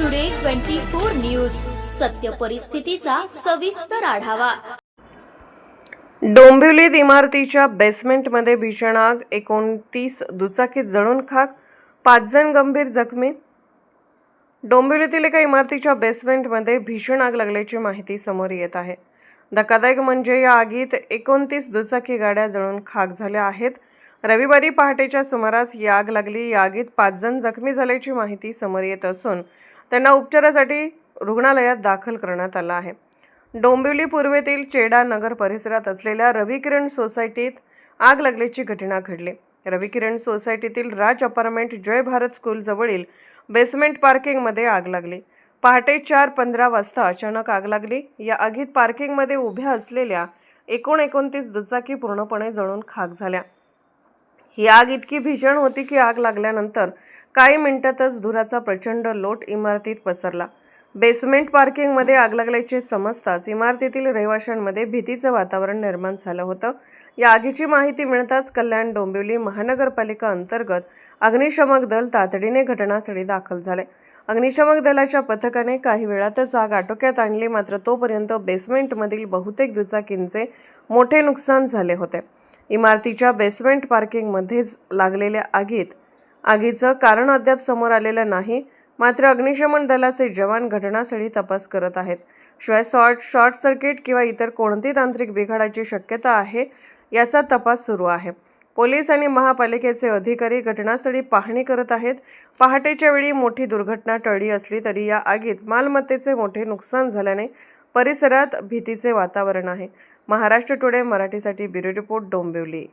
Today twenty four news सत्य परिस्थितीचा सविस्तर आढावा. डोंबिवलीत इमारतीच्या बेसमेंटमध्ये भीषण आग एकोणतीस दुचाकीत जळून खाक पाच जण गंभीर जखमी. डोंबिवलीतील एका इमारतीच्या बेसमेंटमध्ये भीषण आग लागल्याची माहिती समोर येत आहे. धक्कादायक म्हणजे या आगीत एकोणतीस दुचाकी गाड्या जळून खाक झाल्या आहेत. रविवारी पहाटेच्या सुमारास ही आग लागली. या आगीत पाच जण जखमी झाल्याची माहिती समोर येत असून त्यांना उपचारासाठी रुग्णालयात दाखल करण्यात आलं आहे. डोंबिवली पूर्वेतील चेडा नगर परिसरात असलेल्या रविकिरण सोसायटीत आग लागल्याची घटना घडली. रविकिरण सोसायटीतील राज अपार्टमेंट जय भारत स्कूलजवळील बेसमेंट पार्किंगमध्ये आग लागली. पहाटे चार पंधरा वाजता अचानक आग लागली. या आगीत पार्किंगमध्ये उभ्या असलेल्या एकूण एकोणतीस दुचाकी पूर्णपणे जळून खाक झाल्या. ही आग इतकी भीषण होती की आग लागल्यानंतर काही मिनिटातच धुराचा प्रचंड लोट इमारतीत पसरला. बेसमेंट पार्किंगमध्ये आग लागल्याचे समजताच इमारतीतील रहिवाशांमध्ये भीतीचं वातावरण निर्माण झालं होतं. या आगीची माहिती मिळताच कल्याण डोंबिवली महानगरपालिका अंतर्गत अग्निशमक दल तातडीने घटनास्थळी दाखल झाले. अग्निशमक दलाच्या पथकाने काही वेळातच आग आटोक्यात आणली मात्र तोपर्यंत बेसमेंटमधील बहुतेक दुचाकींचे मोठे नुकसान झाले होते. इमारतीच्या बेसमेंट पार्किंगमध्येच लागलेल्या आगीत आगीचं कारण अद्याप समोर आलेलं नाही. मात्र अग्निशमन दलाचे जवान घटनास्थळी तपास करत आहेत. शिवाय शॉर्ट शॉर्ट सर्किट किंवा इतर कोणती तांत्रिक बिघाडाची शक्यता आहे याचा तपास सुरू आहे. पोलीस आणि महापालिकेचे अधिकारी घटनास्थळी पाहणी करत आहेत. पहाटेच्या वेळी मोठी दुर्घटना टळली असली तरी या आगीत मालमत्तेचे मोठे नुकसान झाल्याने परिसरात भीतीचे वातावरण आहे. महाराष्ट्र टुडे मराठीसाठी ब्युरो रिपोर्ट डोंबिवली.